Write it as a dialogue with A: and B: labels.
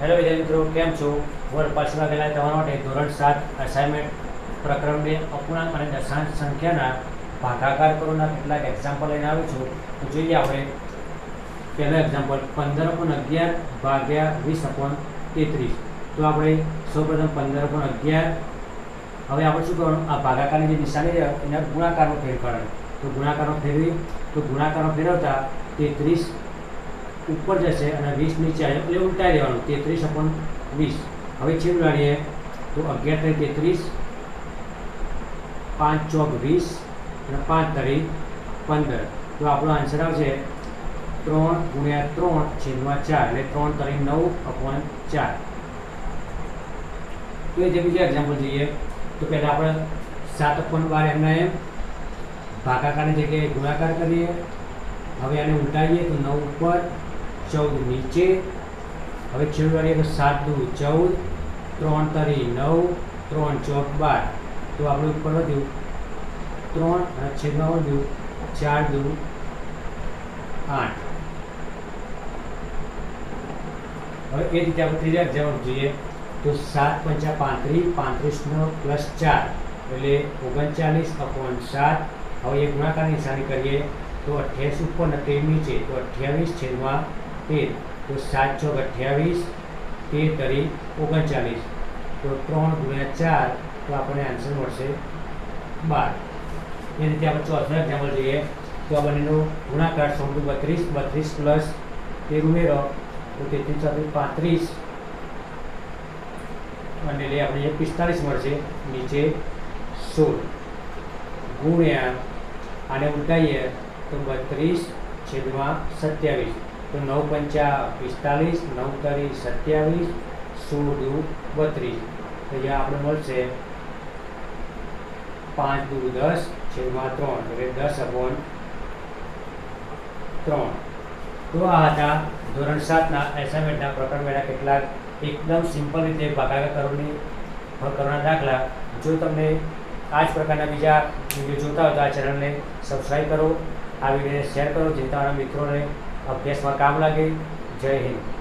A: Hello વિદ્યાર્થી મિત્રો, કેમ છો? વર્ગ પાછળ ગયેલા તમારા માટે ધોરણ સાત અસાઇનમેન્ટ પ્રકરણ બે, અપૂર્ણાંક અને દશાંશ સંખ્યાના ભાગાકાર કરોના કેટલાક એક્ઝામ્પલ લઈને આવ્યો છું. તો જોઈએ આપણે પહેલો એક્ઝામ્પલ પંદર પણ અગિયાર ભાગ્યા વીસ અપોન તેત્રીસ. તો આપણે સૌપ્રથમ પંદર પણ અગિયાર. હવે આપણે શું કરવાનું? આ ભાગાકારની જે નિશાની છે એના ગુણાકારનો ફેર તો ગુણાકારનો ફેરવી, તો ગુણાકારનો ફેરવતા તેત્રીસ ઉપર જશે અને વીસ નીચે આવે એટલે ઉલટાઈ દેવાનું. તેત્રીસ અપોન વીસ. હવે છેલ્લું ઉડાડીએ તો અગિયાર તરી તેત્રીસ. પાંચ ચોક વીસ. અને પાંચ તરી પંદર. તો આપણો આન્સર આવશે ત્રણ ગુણ્યા ત્રણ છેદમાં ચાર. એટલે ત્રણ તરી નવ અપોન ચાર. તો એ જે બીજા એક્ઝામ્પલ જોઈએ. તો પહેલાં આપણે સાત અપોન બાર એમના એમ ભાગાકારની જગ્યાએ ગુણાકાર કરીએ. હવે આને ઉલટાવીએ તો નવ ઉપર ચૌદ નીચે. હવે છેલ્લું તો સાત દુ ચૌદ, ત્રણ તરી નવ, ત્રણ ચોક બાર. તો આપણું ઉપર વધ્યું. ત્રણ અને છેદમાં વધ્યું ચાર દુ આઠ. હવે એ રીતે આપણે ત્રીજા એક્ઝામ્પલ જોઈએ. તો સાત પંચા પાંત્રીસ પાંત્રીસનો પ્લસ ચાર. એટલે ઓગણચાલીસ અપોન સાત. હવે એ ગુણાકાર નિશાની કરીએ. તો અઠ્યાવીસ ઉપર ને તેર નીચે. તો અઠ્યાવીસ છેદમાં તેર, તો સાત ચોક અઠ્યાવીસ, તેર તરી ઓગણચાલીસ. તો ત્રણ ગુણ્યા ચાર, તો આપણને આન્સર મળશે બાર. એ રીતે આપણે ચોથા એક્ઝામ્પલ જોઈએ. તો આ બંનેનો ગુણાકાર સોળનું બત્રીસ બત્રીસ પ્લસ તેર ઉમેરો. તો તેત્રીસ ચોત્રીસ પાંત્રીસ. અને એટલે આપણે પિસ્તાલીસ મળશે, નીચે સોળ. ગુણ્યા આને ઉલટાઈએ તો બત્રીસ છેદમાં સત્યાવીસ. તો નવ પંચા પિસ્તાલીસ, નવ તરી સત્યાવીસ, સોળ દુ બત્રીસ. તો અહીંયા આપણે મળશે પાંચ દુ દસ, છેદમાં ત્રણ, એટલે દસ અપોન ત્રણ. તો આ હતા ધોરણ સાતના એસાઇનમેન્ટના પ્રકરણ મેળા કેટલાક એકદમ સિમ્પલ રીતે ભાગાકાર કરવાની કરવાના દાખલા. જો તમને આ જ પ્રકારના બીજા વીડિયો જોતા હોય તો આ ચેનલને સબસ્ક્રાઈબ કરો, આ વિડીયોને શેર કરો જે તમારા મિત્રોને અભ્યાસમાં કામ લાગે. જય હિન્દ.